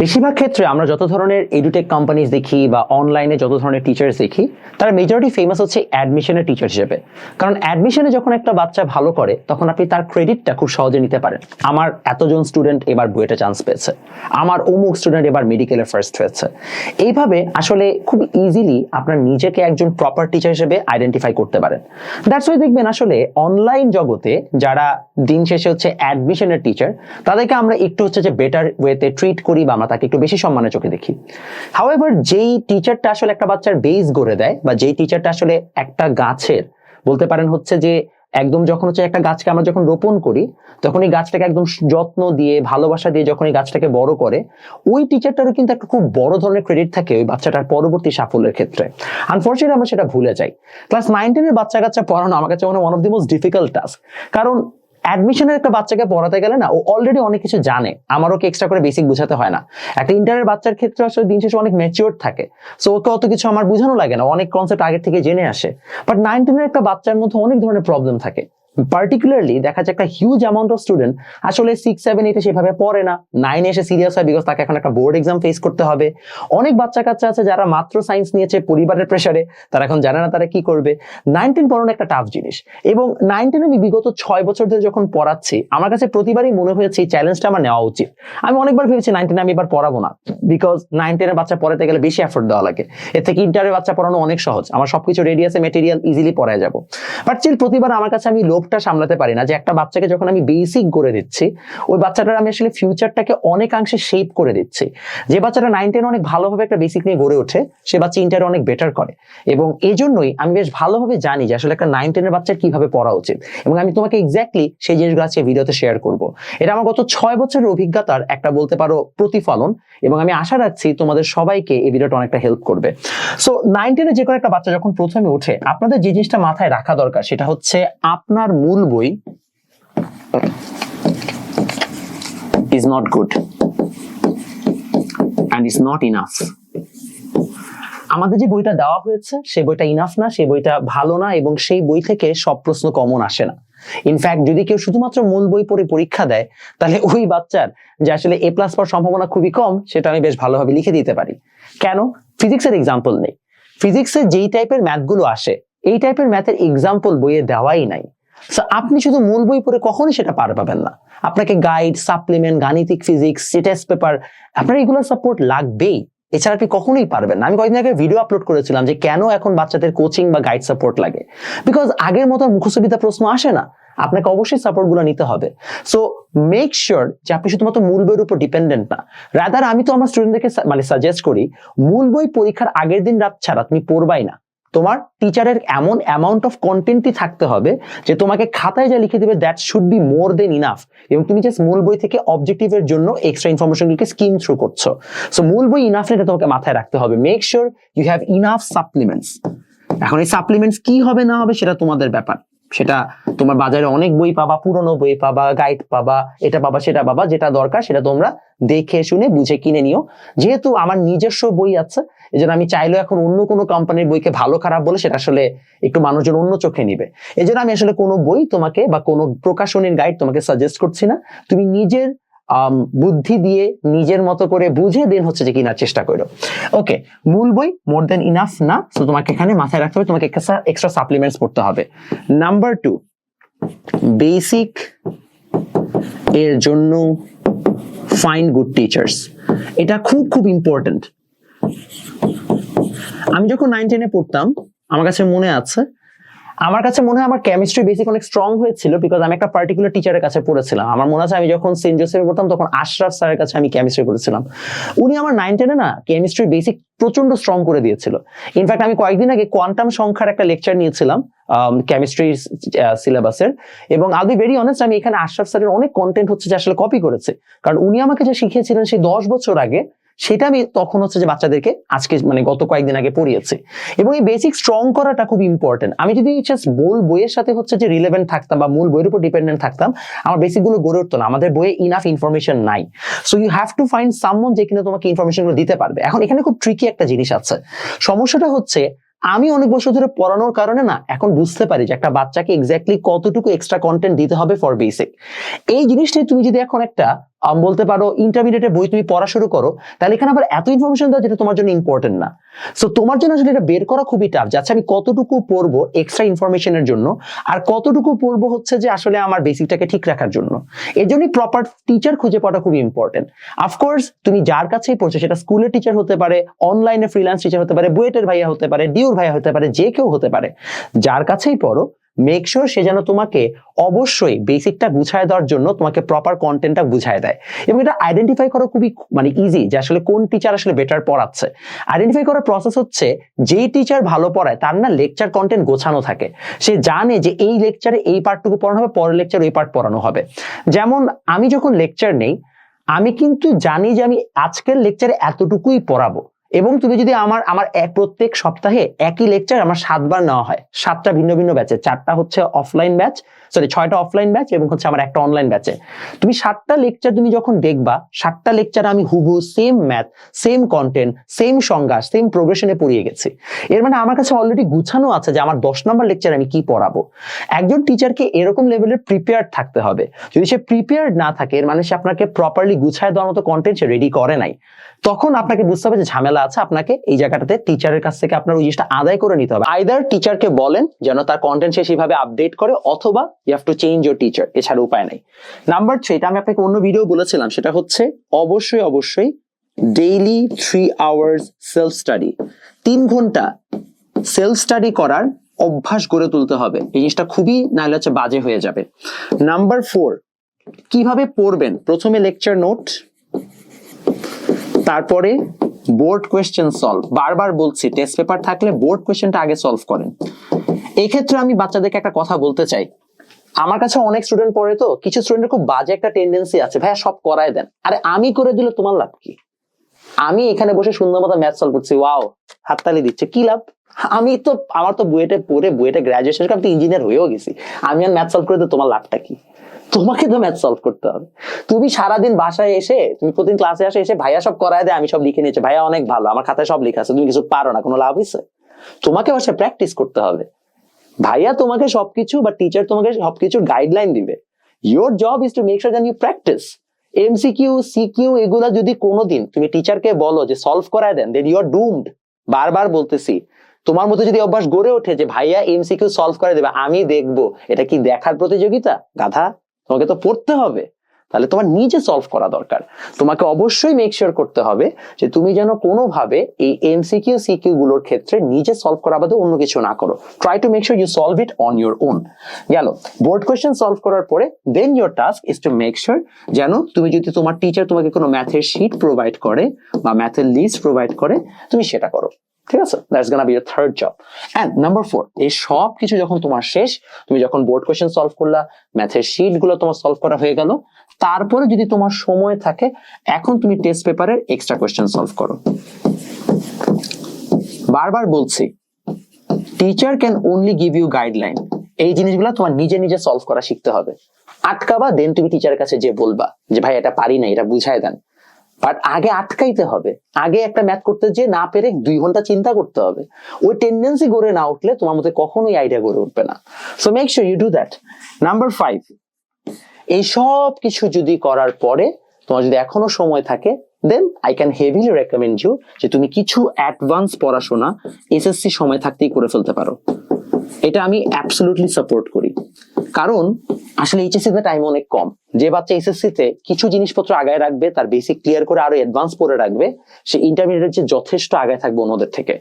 বেশিরভাগ ক্ষেত্রে আমরা যত ধরনের এডুটেক কোম্পানিজ দেখি বা অনলাইনে যত ধরনের টিচার্স দেখি, তারা মেজরিটি ফেমাস হচ্ছে অ্যাডমিশনের টিচার হিসেবে। কারণ অ্যাডমিশনে যখন একটা বাচ্চা ভালো করে, তখন আপনি তার ক্রেডিটটা খুব সহজে নিতে পারেন। আমার এতজন স্টুডেন্ট এবার বুয়েটে চান্স পেয়েছে। আমার অমুক স্টুডেন্ট এবার মেডিকেলে ফার্স্ট হয়েছে। এইভাবে আসলে খুব ইজিলি আপনার নিজেকে একজন প্রপার টিচার হিসেবে আইডেন্টিফাই করতে পারেন। দ্যাটস ওয়াই দেখবেন আসলে অনলাইন জগতে যারা দিন শেষে হচ্ছে অ্যাডমিশনের টিচার তাদেরকে আমরা একটু হচ্ছে যে বেটার ওয়েতে ট্রিট করি বা আমরা তাকে একটু বেশি সম্মানের চোখে দেখি। হাউএভার যেই টিচারটা আসলে একটা বাচ্চার বেস গড়ে দেয়, বা যেই টিচারটা আসলে একটা গাছের, বলতে পারেন হচ্ছে যে একদম যখন হচ্ছে একটা গাছকে আমরা যখন রোপণ করি, তখন এই গাছটাকে একদম যত্ন দিয়ে, ভালোবাসা দিয়ে যখন এই গাছটাকে বড় করে, ওই টিচারটারও কিন্তু একটা খুব বড় ধরনের ক্রেডিট থাকে ওই বাচ্চাটার পরবর্তী সাফল্যের ক্ষেত্রে। আনফর্চুনেটলি আমরা সেটা ভুলে যাই। ক্লাস নাইন টেনের বাচ্চা কাচ্চা পড়ানো আমার কাছে মনে one of the most difficult task কারণ অ্যাডমিশনের একটা বাচ্চাকে পড়াতে গেলে না, ও অলরেডি অনেক কিছু জানে। আমারও কি এক্সট্রা করে বেসিক বুঝাতে হয় না। একটা ইন্টারের বাচ্চার ক্ষেত্রে আসলে দিন শেষে অনেক ম্যাচিওর থাকে। সো ওকে অত কিছু আমার বোঝানো লাগে না। অনেক কনসেপ্ট আগের থেকে জেনে আসে। বাট নাইন টেনের একটা বাচ্চার মধ্যে অনেক ধরনের প্রবলেম থাকে। পার্টিকুলারলি দেখা যায় একটা হিউজ অ্যামাউন্ট অফ স্টুডেন্ট আসলে সিক্স সেভেন এইটে সেভাবে পড়ে না। নাইনে এসে সিরিয়াস হয় বিকজ তাকে এখন একটা বোর্ড এক্সাম ফেস করতে হবে। অনেক বাচ্চা কাচ্চা আছে যারা মাত্র সায়েন্স নিয়েছে, পরিবারের প্রেশারে তারা এখন জানে না তারা কি করবে। নাইন টেন পড়ানো একটা টাফ জিনিস। এবং নাইন টেন আমি বিগত ছয় বছর ধরে যখন পড়াচ্ছি, আমার কাছে প্রতিবারই মনে হয়েছে এই চ্যালেঞ্জটা আমার নেওয়া উচিত। আমি অনেকবার ভেবেছি নাইন টেনে আমি এবার পড়াবো না বিকজ নাইন টেনের বাচ্চা পড়াতে গেলে বেশি এফোর্ট দেওয়া লাগে। এর থেকে ইন্টারের বাচ্চা পড়ানো অনেক সহজ। আমার সবকিছু রেডি আছে মেটেরিয়াল ইজিলি পড়ায় যাব। বাট চিল প্রতিবার আমার কাছে আমি লোভটা সামলাতে পারি না যে একটা বাচ্চাকে যখন আমি বেসিক করে দিচ্ছি, ওই বাচ্চাটার আমি আসলে ফিউচারটাকে অনেকাংশে শেপ করে দিচ্ছি। যে বাচ্চাটা নাইন টেন অনেক ভালোভাবে একটা বেসিক নিয়ে গড়ে ওঠে, সে বাচ্চা ইন্টারে অনেক বেটার করে। এবং এই জন্যই আমি বেশ ভালোভাবে জানি যে আসলে একটা নাইন টেনের বাচ্চার কীভাবে পড়া উচিত। এবং আমি তোমাকে এক্স্যাক্টলি সেই জিনিসগুলো আজকে ভিডিওতে শেয়ার করব। এটা আমার গত ছয় বছরের অভিজ্ঞতার একটা বলতে পারো প্রতিফলন, এবং আমি আশা রাখছি তোমাদের সবাইকে এই ভিডিওটা অনেকটা হেল্প করবে। সো নাইন টেনে যে কোনো একটা বাচ্চা যখন প্রথমে ওঠে, আপনাদের যে জিনিসটা মাথায় রাখা দরকার, সেটা হচ্ছে আপনার মূল বই is not good and is not enough. আমাদের যে বইটা দেওয়া হয়েছে সেই বইটা ইনাফ না সেই বইটা ভালো না এবং সেই বই থেকে সব প্রশ্ন কমন আসে না। ইনফ্যাক্ট যদি কেউ শুধুমাত্র মূল বই পড়ে পরীক্ষা দেয়, তাহলে ওই বাচ্চার যে আসলে এ প্লাস পাওয়ার সম্ভাবনা খুবই কম, সেটা আমি বেশ ভালোভাবে লিখে দিতে পারি। কেন? ফিজিক্সের এক্সাম্পল নেই। ফিজিক্সের যেই টাইপের ম্যাথগুলো আসে, এই টাইপের ম্যাথের এক্সাম্পল বইয়ে দেওয়াই নাই। আপনি শুধু মূল বই পড়ে কখনোই সেটা পার পাবেন না। আপনাকে গাইড সাপ্লিমেন্ট গাণিতিক ফিজিক্স টেস্ট পেপার আপনার এগুলো সাপোর্ট লাগবেই। এছাড়া আপনি কখনোই পারবেন না। আমি কয়েকদিন আগে ভিডিও আপলোড করেছিলাম যে কেন এখন বাচ্চাদের কোচিং বা গাইড সাপোর্ট লাগে। বিকজ আগের মতো মুখস্থবিদ্যা প্রশ্ন আসে না। আপনাকে অবশ্যই সাপোর্টগুলো নিতে হবে। সো মেক শিওর যে আপনি শুধুমাত্র মূল বইয়ের উপর ডিপেন্ডেন্ট না। রাদার আমি তো আমার স্টুডেন্টদেরকে মানে সাজেস্ট করি, মূল বই পরীক্ষার আগের দিন রাত ছাড়া তুমি পড়বাই না। তোমার টিচারের এমন অ্যামাউন্ট অফ কন্টেন্টই থাকতে হবে যে তোমাকে খাতায় যা লিখে দেবে that should be more than enough এবং তুমি জাস্ট মূল বই থেকে অবজেক্টিভের জন্য এক্সট্রা ইনফরমেশনগুলোকে স্কিম থ্রু করছ। সো মূল বই ইনাফ এটা তোমাকে মাথায় রাখতে হবে। Make sure you have enough supplements এখন এই সাপ্লিমেন্টস কি হবে না হবে সেটা তোমাদের ব্যাপার। সেটা তোমার বাজারে অনেক বই পাবা, পুরনো বই পাবা গাইড পাবা, এটা পাবা, সেটা পাবা, যেটা দরকার সেটা তোমরা দেখে শুনে, বুঝে কিনে নিও। যেহেতু আমার নিজস্ব বই আছে এই জন্য আমি চাইলেও এখন অন্য কোনো কোম্পানির বইকে ভালো, খারাপ বলে সেটা আসলে একটু মানুষজন অন্য চোখে নিবে। এই আমি আসলে কোনো বই তোমাকে বা কোনো প্রকাশনীর গাইড তোমাকে সাজেস্ট করছি না। তুমি নিজের বুদ্ধি দিয়ে নিজের মতো করে বুঝে দেন হচ্ছে যে কিনার চেষ্টা করো ওকে মূল বই মোর দেন ইনাফ না? তো তোমাকে এখানে মাথায় রাখতে হবে, তোমাকে এক্সট্রা সাপ্লিমেন্টস পড়তে হবে। নাম্বার টু বেসিক এর জন্য ফাইন গুড টিচার্স এটা খুব খুব ইম্পর্টেন্ট আমি যখন নাইন টেনে পড়তাম, আমার কাছে মনে আছে আমার কাছে মনে হয় আমার কেমিস্ট্রি বেসিক অনেক স্ট্রং হয়েছিল বিকজ আমি একটা পার্টিকুলার টিচারের কাছে পড়েছিলাম। আমার মনে আছে আমি যখন সেন্ট জোসেফে পড়তাম তখন আশরাফ স্যারের কাছে আমি কেমিস্ট্রি পড়েছিলাম। উনি আমার নাইন টেনে না কেমিস্ট্রি বেসিক প্রচণ্ড স্ট্রং করে দিয়েছিল। ইনফ্যাক্ট আমি কয়েকদিন আগে কোয়ান্টাম সংখ্যার একটা লেকচার নিয়েছিলাম কেমিস্ট্রি সিলেবাসের এবং আল বি ভেরি অনেস্ট আমি এখানে আশরাফ স্যারের অনেক কন্টেন্ট হচ্ছে যে আসলে কপি করেছে। কারণ উনি আমাকে যে শিখিয়েছিলেন সেই দশ বছর আগে সেটা আমি তখন হচ্ছে যে বাচ্চাদেরকে আজকে মানে গত কয়েকদিন আগে পড়িয়েছি। এবং এই বেসিক স্ট্রং করাটা খুব ইম্পর্টেন্ট আমি যদি জাস্ট বইয়ের সাথে হচ্ছে যে রিলেভেন্ট থাকতাম বা মূল বইয়ের উপর ডিপেন্ডেন্ট থাকতাম, আমার বেসিকগুলো গড়ে উঠতো না। আমাদের বইয়ে ইনাফ ইনফরমেশন নাই। So you have to find someone যে কিনা তোমাকে ইনফরমেশনগুলো দিতে পারবে। এখন এখানে খুব ট্রিকি একটা জিনিস আছে। সমস্যাটা হচ্ছে, আমি অনেক বছর ধরে পড়ানোর কারণে না এখন বুঝতে পারি যে একটা বাচ্চাকে এক্স্যাক্টলি কতটুকু এক্সট্রা কন্টেন্ট দিতে হবে ফর বেসিক এই জিনিসটাই তুমি যদি এখন একটা বলতে পারো ইন্টারমিডিয়েটের বই তুমি পড়া শুরু করো, তাহলে এখানে আবার এত ইনফরমেশন দাও যেটা তোমার জন্য ইম্পর্টেন্ট না। সো তোমার জন্য আসলে এটা বের করা খুবই টাফ যাচ্ছে আমি কতটুকু পড়ব এক্সট্রা ইনফরমেশনের জন্য, আর কতটুকু পড়ব হচ্ছে যে, আসলে আমার বেসিকটাকে ঠিক রাখার জন্য। এর জন্যই প্রপার টিচার খুঁজে পাওয়াটা খুবই ইম্পর্টেন্ট অফকোর্স তুমি যার কাছেই পড়ছো, সেটা স্কুলের টিচার হতে পারে অনলাইনে ফ্রিল্যান্স টিচার হতে পারে, বুয়েটের ভাইয়া হতে পারে ডিউর ভাইয়া হতে পারে, যে কেউ হতে পারে। যার কাছেই পড়ো মেক শিওর সে যেন তোমাকে অবশ্যই বেসিকটা গুছায় দেওয়ার জন্য তোমাকে প্রপার কন্টেন্টটা বুঝায় দেয়। এবং এটা আইডেন্টিফাই করা খুবই মানে ইজি যে আসলে কোন টিচার আসলে বেটার পড়াচ্ছে। আইডেন্টিফাই করার প্রসেস হচ্ছে যেই টিচার ভালো পড়ায়, তার না লেকচার কন্টেন্ট গোছানো থাকে। সে জানে যে এই লেকচারে এই পার্টটুকু পড়ানো হবে, পরের লেকচার ওই পার্ট পড়ানো হবে। যেমন আমি যখন লেকচার নেই, আমি কিন্তু জানি যে আমি আজকের লেকচারে এতটুকুই পড়াবো। এবং তুমি যদি আমার আমার প্রত্যেক সপ্তাহে একই লেকচার আমার সাতবার নেওয়া হয়। সাতটা ভিন্ন ভিন্ন ব্যাচে চারটা হচ্ছে অফলাইন ব্যাচ সরি ছয়টা অফলাইন ব্যাচ এবং হচ্ছে আমার একটা অনলাইন ব্যাচে তুমি সাতটা লেকচার তুমি যখন দেখবা, সাতটা লেকচার আমি হুবু same math same content same সংজ্ঞা সেম প্রোগ্রেশনে পড়িয়ে গেছি। এর মানে আমার কাছে অলরেডি গুছানো আছে যে আমার দশ নম্বর লেকচার আমি কি পড়াবো। একজন টিচারকে এরকম লেভেলের প্রিপেয়ার থাকতে হবে। যদি সে প্রিপেয়ার্ড না থাকে, এর মানে সে আপনাকে প্রপারলি গুছায় দেওয়ার মতো কন্টেন্ট সে রেডি করে নাই। তখন আপনাকে বুঝতে হবে যে ঝামেলা আছে, আপনাকে এই জায়গাটাতে টিচারের কাছ থেকে আপনার ওই জিনিসটা আদায় করে নিতে হবে। আইদার টিচারকে বলেন যেন তার কন্টেন্ট সে সেভাবে আপডেট করে, অথবা you have to change your teacher এছাড়া উপায় নাই। নাম্বার থ্রি এটা আমি আপনাকে অন্য ভিডিও বলেছিলাম, সেটা হচ্ছে অবশ্যই অবশ্যই daily three hours self study তিন ঘণ্টা সেলফ স্টাডি করার অভ্যাস গড়ে তুলতে হবে। এই জিনিসটা খুবই নাহলে হচ্ছে বাজে হয়ে যাবে। নাম্বার ফোর কীভাবে পড়বেন? প্রথমে লেকচার নোট তারপরে বোর্ড কোয়েশ্চেন সলভ। বারবার বলছি, টেস্ট পেপার থাকলে বোর্ড কোয়েশ্চেনটা আগে সলভ করেন। এই ক্ষেত্রে আমি বাচ্চাদেরকে একটা কথা বলতে চাই। আমার কাছে অনেক স্টুডেন্ট পড়ে তো, কিছু স্টুডেন্টের খুব বাজে একটা টেন্ডেন্সি আছে। ভাইয়া, সব করায় দেন। আরে, আমি করে দিলে তোমার লাভ কি? আমি এখানে বসে সুন্দর মতো ম্যাথ সলভ করছি, ওয়াও, হাততালি দিচ্ছে, কি লাভ? আমি তো, আমার তো বুয়েটে পড়ে, বুয়েটে গ্রাজুয়েশন আমি তো ইঞ্জিনিয়ার হয়েও গেছি। আমি আর ম্যাথ সলভ করে তো তোমার লাভটা কি? তোমাকে তো ম্যাথ সলভ করতে হবে। তুমি সারাদিন বাসায় এসে, তুমি প্রতিদিন ক্লাসে আসে, এসে ভাইয়া সব করায় দেয়, আমি সব লিখে নিয়েছি। ভাইয়া অনেক ভালো, আমার খাতায় সব লেখা আছে, তুমি কিছু পারো না, কোনো লাভ হয়েছে তোমাকে বাসায় প্র্যাকটিস করতে হবে। ভাইয়া তোমাকে সবকিছু বা টিচার তোমাকে সবকিছুর গাইডলাইন দিবে। Your job is to make sure that you practice MCQ CQ এগুলা যদি কোনোদিন তুমি টিচারকে বলো যে সলভ করায় দেন দেন ইউ আর ডুমড বারবার বলতেছি। তোমার মধ্যে যদি অভ্যাস গড়ে ওঠে যে ভাইয়া এমসিকিউ সলভ করে দেবে, আমি দেখব। এটা কি দেখার প্রতিযোগিতা? গাধা। তোমাকে তো পড়তে হবে। তাহলে তোমার নিজে সলভ করা দরকার। তোমাকে অবশ্যই মেক শিওর করতে হবে যে তুমি যেন কোনোভাবে এই এমসিকিউ সিকিউ গুলোর ক্ষেত্রে নিজে সলভ করা বাদে অন্য কিছু না করো। Try to make sure you solve it on your own গেল। বোর্ড কোয়েশ্চেন সলভ করার পরে then your task is to make sure যেন তুমি যদি তোমার টিচার তোমাকে কোনো ম্যাথের শিট প্রোভাইড করে বা ম্যাথের লিস্ট প্রোভাইড করে, তুমি সেটা করো। ঠিক আছে? That's gonna be your third job and number four এই সব কিছু যখন তোমার শেষ, তুমি যখন বোর্ড কোয়েশ্চেন সলভ করলা ম্যাথের শিটগুলো তোমার সলভ করা হয়ে গেল, তারপরে যদি তোমার সময় থাকে, এখন তুমি টেস্ট পেপারের এক্সট্রা কোয়েশ্চেন সলভ করো। বারবার বলছি teacher can only give you guideline এই জিনিসগুলো তোমার নিজে নিজে সলভ করা শিখতে হবে। আটকাবা দেন তুমি টিচারের কাছে যে বলবা যে, ভাই, এটা পারি না এটা বুঝাই দেন। বাট আগে আটকাইতে হবে। আগে একটা ম্যাথ করতে যে না পেরে দুই ঘণ্টা চিন্তা করতে হবে। ওই টেন্ডেন্সি গড়ে না উঠলে তোমার মধ্যে কখনোই আইডিয়া গড়ে উঠবে না। So make sure you do that number five এই সব কিছু যদি করার পরে তোমার যদি এখনও সময় থাকে then I can heavily recommend you যে তুমি কিছু অ্যাডভান্স পড়াশোনা এসএসসি সময় থাকতেই করে ফেলতে পারো। এটা আমি অ্যাবসলুটলি সাপোর্ট করি। কারণ আসলে এইচএসসি তে টাইম অনেক কম। যে বাচ্চা এসএসসি তে কিছু জিনিসপত্র আগায় রাখবে, তার বেসিক ক্লিয়ার করে আরও অ্যাডভান্স পড়ে রাখবে, সে ইন্টারমিডিয়েট যে যথেষ্ট আগায় থাকবে অন্যদের থেকে।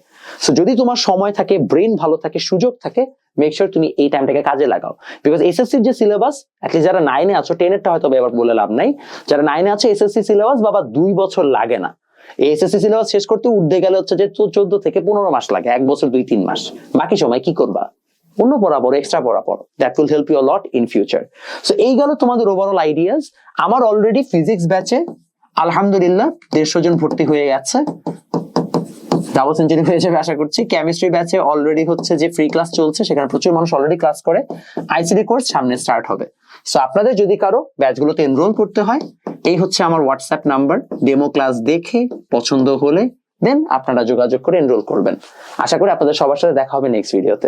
সো যদি তোমার সময় থাকে ব্রেন ভালো থাকে, সুযোগ থাকে মেক শিওর তুমি এই টাইমটাকে কাজে লাগাও। বিকজ এসএসসির যে সিলেবাস অ্যাটলিস্ট যারা নাইনে আছো টেনেরটা হয়তো এবার বলে লাভ নাই। যারা নাইনে আছো এসএসসি সিলেবাস বাবা দুই বছর লাগে না। এসএসসি সিলেবাস শেষ করতে উঠতে গেলে হচ্ছে যে চোদ্দ থেকে পনেরো মাস লাগে, এক বছর দুই তিন মাস। বাকি সময় কি করবা? অন্য পড়ো এক্সট্রা পড়ো that will help you lot in future so এই গেল তোমাদের ওভারঅল আইডিয়াস আমার অলরেডি ফিজিক্স ব্যাচে আলহামদুলিল্লাহ, দেড়শো জন ভর্তি হয়ে গেছে। ডাবল সেঞ্চুরি হয়ে যাবে আশা করছি। কেমিস্ট্রি ব্যাচে অলরেডি হচ্ছে যে ফ্রি ক্লাস চলছে, সেখানে প্রচুর মানুষ অলরেডি ক্লাস করে। আইসিডি কোর্স সামনে স্টার্ট হবে। সো আপনাদের যদি কারও ব্যাচগুলোতে এনরোল করতে হয়, এই হচ্ছে আমার হোয়াটসঅ্যাপ নাম্বার ডেমো ক্লাস দেখে, পছন্দ হলে দেন আপনারা যোগাযোগ করে এনরোল করবেন। আশা করি আপনাদের সবার সাথে দেখা হবে নেক্সট ভিডিওতে